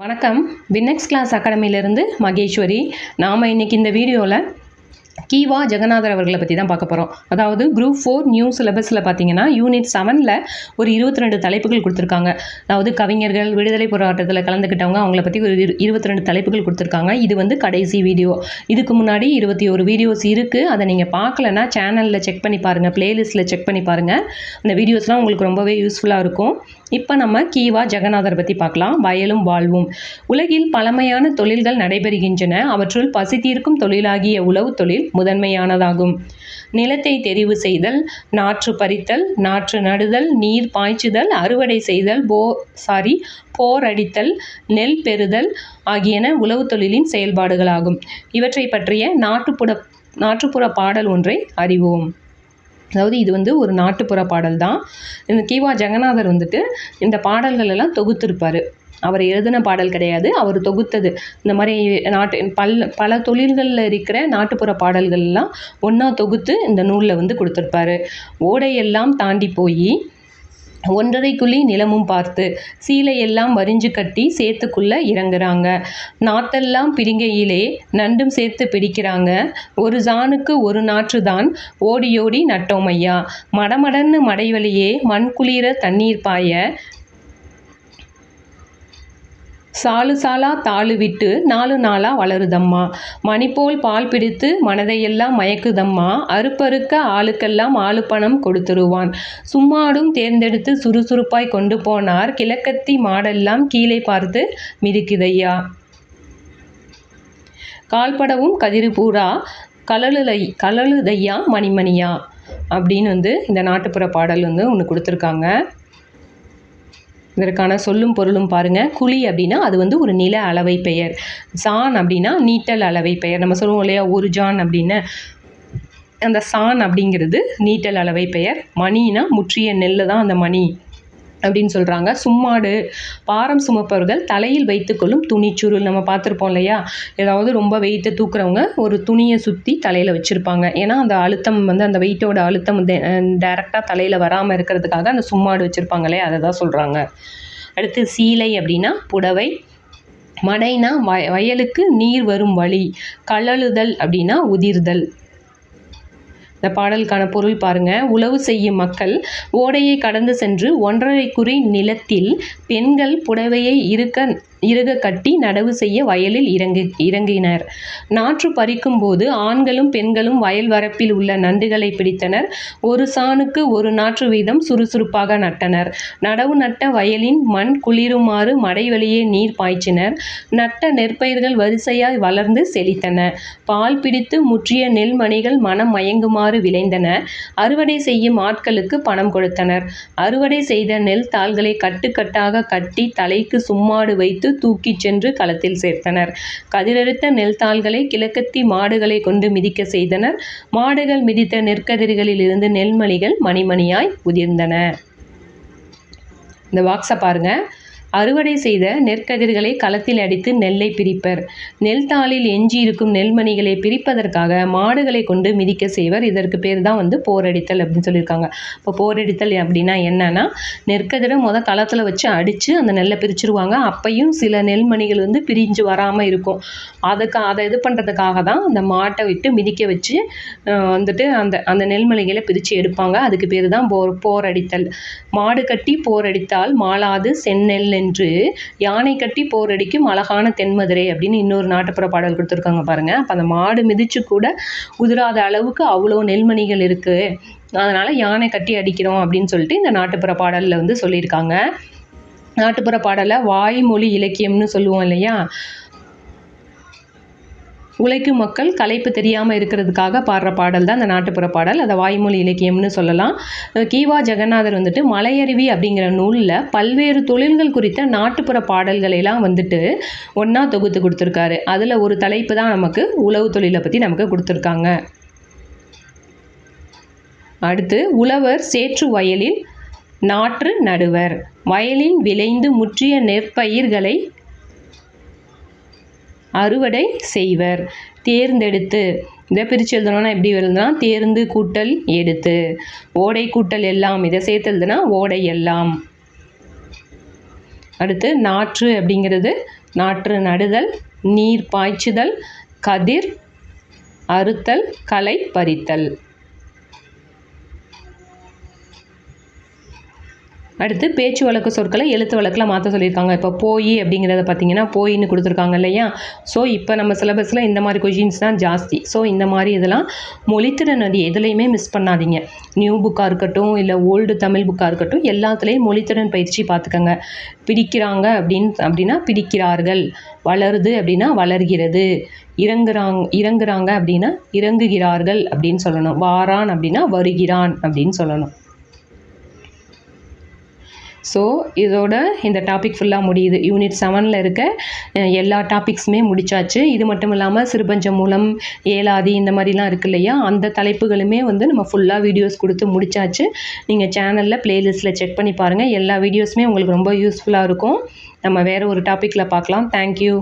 வணக்கம். Winnex class அகாடமியிலிருந்து மகேஸ்வரி. நாம் இன்னைக்கு இந்த வீடியோவில் கீவா ஜெகநாதர் அவர்களை பற்றி தான் பார்க்க போகிறோம் அதாவது குரூப் ஃபோர் நியூ சிலபஸில் பார்த்தீங்கன்னா யூனிட் செவனில் ஒரு இருபத்தி ரெண்டு தலைப்புகள் கொடுத்துருக்காங்க. அதாவது கவிஞர்கள் விடுதலை போராட்டத்தில் கலந்துக்கிட்டவங்க அவங்கள பற்றி ஒரு இருபத்தி ரெண்டு தலைப்புகள் கொடுத்துருக்காங்க. இது வந்து கடைசி வீடியோ இதுக்கு முன்னாடி இருபத்தி ஒரு வீடியோஸ் இருக்குது அதை நீங்கள் பார்க்கலன்னா சேனலில் செக் பண்ணி பாருங்கள் பிளேலிஸ்ட்டில் செக் பண்ணி பாருங்கள் அந்த வீடியோஸ்லாம் உங்களுக்கு ரொம்பவே யூஸ்ஃபுல்லாக இருக்கும். இப்போ நம்ம கீவா ஜெகநாதர் பற்றி பார்க்கலாம். வயலும் வாழ்வும். உலகில் பழமையான தொழில்கள் நடைபெறுகின்றன. அவற்றுள் பசி தீர்க்கும் தொழிலாகிய உழவு தொழில் முதன்மையானதாகும். நிலத்தை தெரிவு செய்தல் நாற்று பறித்தல் நாற்று நடுதல் நீர் பாய்ச்சுதல் அறுவடை செய்தல் போ சாரி போர் அடித்தல் நெல் பெறுதல் ஆகியன உழவு தொழிலின் செயல்பாடுகளாகும். இவற்றை பற்றிய நாட்டுப்புற நாட்டுப்புற பாடல் ஒன்றை அறிவோம். அதாவது இது வந்து ஒரு நாட்டுப்புற பாடல் தான். இந்த கிவா ஜெகநாதர் வந்துட்டு இந்த பாடல்கள் எல்லாம் தொகுத்திருப்பார். அவர் எழுதின பாடல் கிடையாது. அவர் தொகுத்தது. இந்த மாதிரி நாட்டு பல் பல தொழில்களில் இருக்கிற நாட்டுப்புற பாடல்கள்லாம் ஒன்றா தொகுத்து இந்த நூலில் வந்து கொடுத்துருப்பாரு. ஓடையெல்லாம் தாண்டி போய் ஒன்றரை குழி நிலமும் பார்த்து சீலையெல்லாம் வரிஞ்சு கட்டி சேத்துக்குள்ளே இறங்குறாங்க. நாத்தெல்லாம் பிரிங்கையிலே நண்டும் சேர்த்து பிடிக்கிறாங்க. ஒரு ஜானுக்கு ஒரு நாற்று தான் ஓடியோடி நட்டோமையா மடமடன்னு மடைவழியே மண் குளிர தண்ணீர் பாய சாலு சாலா தாளு விட்டு நாலு நாளா வளருதம்மா. மணிப்போல் பால் பிடித்து மனதையெல்லாம் மயக்குதம்மா. அறுப்பறுக்க ஆளுக்கெல்லாம் ஆளு பணம் கொடுத்துருவான். சும்மாடும் தேர்ந்தெடுத்து சுறுசுறுப்பாய் கொண்டு போனார். கிழக்கத்தி மாடெல்லாம் கீழே பார்த்து மிதிக்குதையா. கால்படவும் கதிரு பூரா கலலுலை கலலுதையா மணிமணியா. அப்படின்னு வந்து இந்த நாட்டுப்புற பாடல் வந்து ஒன்று கொடுத்துருக்காங்க. இதற்கான சொல்லும் பொருளும் பாருங்கள் குழி அப்படின்னா அது வந்து ஒரு நில அளவை பெயர். சான் அப்படின்னா நீட்டல் அளவை பெயர். நம்ம சொல்லுவோம் இல்லையா? ஒரு ஜான் அப்படின்னு. அந்த சான் அப்படிங்கிறது நீட்டல் அளவை பெயர். மணினா முற்றிய நெல்லு தான் அந்த மணி. அப்படின்னு சொல்கிறாங்க சும்மாடு பாரம் சுமப்பவர்கள் தலையில் வைத்துக்கொள்ளும் துணிச்சுருள் நம்ம பார்த்துருப்போம் இல்லையா? ஏதாவது ரொம்ப வெயிட்டை தூக்குறவங்க ஒரு துணியை சுற்றி தலையில் வச்சுருப்பாங்க. ஏன்னா அந்த அழுத்தம் வந்து அந்த வெயிட்டோட அழுத்தம் டேரெக்டாக தலையில் வராமல் இருக்கிறதுக்காக அந்த சும்மாடு வச்சுருப்பாங்க இல்லையா? அதை தான் சொல்கிறாங்க அடுத்து சீலை அப்படின்னா புடவை. மடைனா வய வயலுக்கு நீர் வரும் வழி. கழலுதல் அப்படின்னா உதிர்தல். இந்த பாடலுக்கான பொருள் பாருங்க. உழவு செய்யும் மக்கள் ஓடையை கடந்து சென்று ஒன்றரை குறி நிலத்தில் பெண்கள் புடவையை இருக்க இறுக கட்டி நடவு செய்ய வயலில் இறங்கு இறங்கினர். நாற்று பறிக்கும் போது ஆண்களும் பெண்களும் வயல் வரப்பில் உள்ள நண்டுகளை பிடித்தனர். ஒரு சாணுக்கு ஒரு நாற்று வீதம் சுறுசுறுப்பாக நட்டனர். நடவு நட்ட வயலின் மண் குளிருமாறு மடைவெளியே நீர் பாய்ச்சினர். நட்ட நெற்பயிர்கள் வரிசையாய் வளர்ந்து செழித்தன. பால் பிடித்து முற்றிய நெல்மணிகள் மனம் மயங்குமாறு விளைந்தன. அறுவடை செய்யும் ஆட்களுக்கு பணம் கொடுத்தனர். அறுவடை செய்த நெல் தாள்களை கட்டுக்கட்டாக கட்டி தலைக்கு சும்மாடு வைத்து தூக்கிச் சென்று களத்தில் சேர்த்தனர். கதிரெடுத்த நெல் தாள்களை கிழக்கத்தி மாடுகளை கொண்டு மிதிக்க செய்தனர். மாடுகள் மிதித்த நெற்கதிர்களில் இருந்து நெல்மணிகள் மணிமணியாய் உதிர்ந்தன இந்த பாக்ஸை பாருங்க. அறுவடை செய்த நெற்கதிர்களை களத்தில் அடித்து நெல்லை பிரிப்பர். நெல் தாளில் எஞ்சி இருக்கும் நெல்மணிகளை பிரிப்பதற்காக மாடுகளை கொண்டு மிதிக்க செய்வர். இதற்கு பேர் தான் வந்து போரடித்தல் அப்படின்னு சொல்லியிருக்காங்க. இப்போ போரடித்தல் அப்படின்னா என்னன்னா நெற்கதிரை முத களத்தில் வச்சு அடித்து அந்த நெல்லை பிரிச்சிருவாங்க. அப்பையும் சில நெல்மணிகள் வந்து பிரிஞ்சு வராமல் இருக்கும். அதுக்கு அதை இது பண்ணுறதுக்காக தான் அந்த மாட்டை விட்டு மிதிக்க வச்சு வந்துட்டு அந்த அந்த நெல்மணிகளை பிரித்து எடுப்பாங்க. அதுக்கு பேர் தான் போர் போரடித்தல். மாடு கட்டி போரடித்தால் மாளாது செந்நெல் என்று யானை கட்டி போரடிக்கும் அழகான தென்மதுரை அப்படின்னு இன்னொரு நாட்டுப்புற பாடல் கொடுத்துருக்காங்க பாருங்க. அப்போ அந்த மாடு மிதிச்சு கூட உதிராத அளவுக்கு அவ்வளோ நெல்மணிகள் இருக்கு. அதனால யானை கட்டி அடிக்கிறோம் அப்படின்னு சொல்லிட்டு இந்த நாட்டுப்புற பாடலில் வந்து சொல்லியிருக்காங்க. நாட்டுப்புற பாடலை வாய்மொழி இலக்கியம்னு சொல்லுவோம் இல்லையா? உழைக்கும் மக்கள் களைப்பு தெரியாமல் இருக்கிறதுக்காக பாடுற பாடல் தான் இந்த நாட்டுப்புற பாடல். அதை வாய்மொழி இலக்கியம்னு சொல்லலாம். கீவா ஜெகநாதர் வந்துட்டு மலையருவி அப்படிங்கிற நூலில் பல்வேறு தொழில்கள் குறித்த நாட்டுப்புற பாடல்களையெல்லாம் வந்துட்டு ஒன்றா தொகுத்து கொடுத்துருக்காரு. அதில் ஒரு தலைப்பு தான் நமக்கு உழவு தொழிலை பற்றி நமக்கு கொடுத்துருக்காங்க. அடுத்து உழவர் சேற்று வயலில் நாற்று நடுவர். வயலின் விளைந்து முற்றிய நெற்பயிர்களை அறுவடை செய்வர். தேர்ந்தெடுத்து இதை பிரித்து எழுதணும்னா எப்படி எழுதுனா தேர்ந்து கூட்டல் எடுத்து. ஓடை கூட்டல் எல்லாம் இதை சேர்த்து எழுதுனா ஓடை எல்லாம். அடுத்து நாற்று அப்படிங்கிறது நாற்று நடுதல் நீர் பாய்ச்சுதல் கதிர் அறுத்தல் களை பறித்தல். அடுத்து பேச்சு வழக்கு சொற்களை எழுத்து வழக்கில் மாற்ற சொல்லியிருக்காங்க. இப்போ போய் அப்படிங்கிறத பார்த்தீங்கன்னா போயின்னு கொடுத்துருக்காங்க இல்லையா? ஸோ இப்போ நம்ம சிலபஸில் இந்த மாதிரி கொஷின்ஸ் தான் ஜாஸ்தி. ஸோ இந்த மாதிரி இதெல்லாம் மொழித்திறன் அது எதுலேயுமே மிஸ் பண்ணாதீங்க. நியூ புக்காக இருக்கட்டும் இல்லை ஓல்டு தமிழ் புக்காக இருக்கட்டும் எல்லாத்துலேயும் மொழித்திறன் பயிற்சி பார்த்துக்கோங்க பிடிக்கிறாங்க அப்படின்னு அப்படின்னா பிடிக்கிறார்கள். வளருது அப்படின்னா வளர்கிறது. இறங்குறாங்க இறங்குறாங்க அப்படின்னா இறங்குகிறார்கள் அப்படின்னு சொல்லணும். வாரான் அப்படின்னா வருகிறான் அப்படின்னு சொல்லணும். ஸோ இதோட இந்த டாபிக் ஃபுல்லாக முடியுது. யூனிட் செவனில் இருக்க எல்லா டாபிக்ஸுமே முடிச்சாச்சு. இது மட்டும் இல்லாமல் சிறுபஞ்சம் மூலம் ஏலாதி இந்த மாதிரிலாம் இருக்கு இல்லையா? அந்த தலைப்புகளுமே வந்து நம்ம ஃபுல்லாக வீடியோஸ் கொடுத்து முடிச்சாச்சு. நீங்கள் சேனலில் ப்ளேலிஸ்ட்டில் செக் பண்ணி பாருங்கள் எல்லா வீடியோஸுமே உங்களுக்கு ரொம்ப யூஸ்ஃபுல்லாக இருக்கும். நம்ம வேறு ஒரு டாப்பிக்கில் பார்க்கலாம். தேங்க்யூ